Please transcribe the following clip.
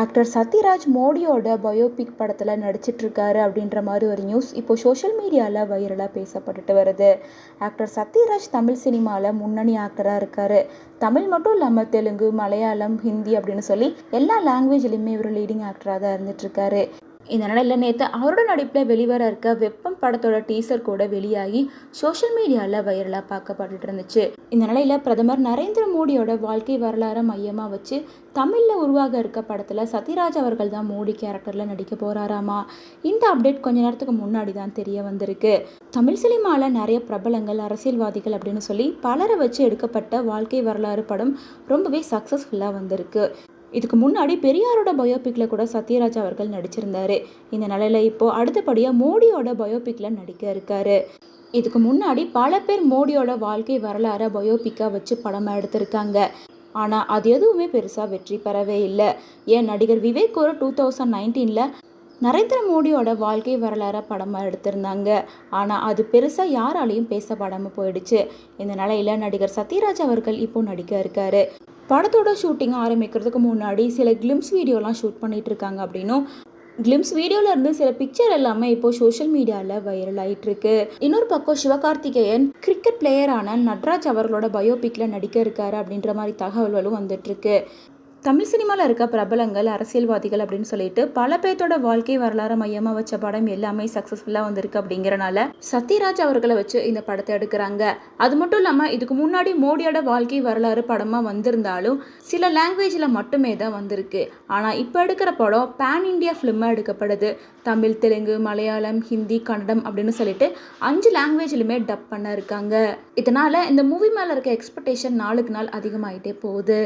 Actor Sathyaraj மோடியோட biopic படத்தில் நடிச்சிட்ருக்காரு அப்படின்ற மாதிரி ஒரு நியூஸ் இப்போ சோஷியல் மீடியாவில் வைரலாக பேசப்பட்டுட்டு வருது. ஆக்டர் சத்யராஜ் தமிழ் சினிமாவில் முன்னணி ஆக்டராக இருக்கார். தமிழ் மட்டும் இல்லாமல் தெலுங்கு மலையாளம் ஹிந்தி அப்படின்னு சொல்லி எல்லா லாங்குவேஜ்லேயுமே இவர் லீடிங் ஆக்டராக தான் இருந்துட்டுருக்காரு இந்த நிலையில் நேற்று அவரோட நடிப்பில் வெளிவர இருக்க வெப்பம் படத்தோட டீசர் கூட வெளியாகி சோஷியல் மீடியாவில் வைரலாக பார்க்கப்பட்டுட்டு இருந்துச்சு. இந்த நிலையில் பிரதமர் நரேந்திர மோடியோட வாழ்க்கை வரலாறை மையமாக வச்சு தமிழில் உருவாக இருக்க படத்தில் சத்யராஜ் அவர்கள் தான் மோடி கேரக்டரில் நடிக்க போகிறாராமா இந்த அப்டேட் கொஞ்ச நேரத்துக்கு முன்னாடி தான் தெரிய வந்திருக்கு. தமிழ் சினிமாவில் நிறைய பிரபலங்கள் அரசியல்வாதிகள் அப்படின்னு சொல்லி பலரை வச்சு எடுக்கப்பட்ட வாழ்க்கை வரலாறு படம் ரொம்பவே சக்ஸஸ்ஃபுல்லாக வந்திருக்கு. இதுக்கு முன்னாடி பெரியாரோட பயோபிக்கில் கூட சத்யராஜ் அவர்கள் நடிச்சிருந்தாரு. இந்த நிலையில் இப்போ அடுத்தபடியாக மோடியோட பயோபிக்கில் நடிக்க இருக்காரு. இதுக்கு முன்னாடி பல பேர் மோடியோட வாழ்க்கை வரலாறை பயோபிக்காக வச்சு படமாக எடுத்திருக்காங்க. ஆனால் அது எதுவுமே பெருசாக வெற்றி பெறவே இல்லை. ஏன் நடிகர் விவேக் ஒரு டூ தௌசண்ட் நைன்டீனில் நரேந்திர மோடியோட வாழ்க்கை வரலாற படமாக எடுத்திருந்தாங்க. ஆனால் அது பெருசாக யாராலையும் பேசப்படாமல் போயிடுச்சு. இந்த நிலையில் நடிகர் சத்யராஜ் அவர்கள் இப்போ நடிக்க இருக்காரு. படத்தோட ஷூட்டிங் ஆரம்பிக்கிறதுக்கு முன்னாடி சில கிளிம்ஸ் வீடியோலாம் ஷூட் பண்ணிட்டு இருக்காங்க அப்படின்னும். கிளிம்ஸ் வீடியோல இருந்து சில பிக்சர் எல்லாமே இப்போ சோஷியல் மீடியாவில் வைரல் ஆயிட்டு இருக்கு இன்னொரு பக்கம் சிவகார்த்திகேயன் கிரிக்கெட் பிளேயரான நட்ராஜ் அவர்களோட பயோபிக்ல நடிக்க இருக்காரு அப்படின்ற மாதிரி தகவல்களும் வந்துட்டு இருக்கு தமிழ் சினிமாவில் இருக்க பிரபலங்கள் அரசியல்வாதிகள் அப்படின்னு சொல்லிட்டு பல பேர்த்தோட வாழ்க்கை வரலாறு மையமாக வச்ச படம் எல்லாமே சக்ஸஸ்ஃபுல்லாக வந்திருக்கு அப்படிங்கிறனால சத்யராஜ் அவர்களை வச்சு இந்த படத்தை எடுக்கிறாங்க. அது மட்டும் இல்லாமல் இதுக்கு முன்னாடி மோடியோட வாழ்க்கை வரலாறு படமாக வந்திருந்தாலும் சில லாங்குவேஜில் மட்டுமே தான் வந்திருக்கு. ஆனால் இப்போ எடுக்கிற படம் பேன் இண்டியா ஃபிலிமாக எடுக்கப்படுது. தமிழ் தெலுங்கு மலையாளம் ஹிந்தி கன்னடம் அப்படின்னு சொல்லிட்டு அஞ்சு லாங்குவேஜ்லையுமே டப் பண்ண இருக்காங்க. இதனால் இந்த மூவி மேலே இருக்க எக்ஸ்பெக்டேஷன் நாளுக்கு நாள் அதிகமாகிட்டே போகுது.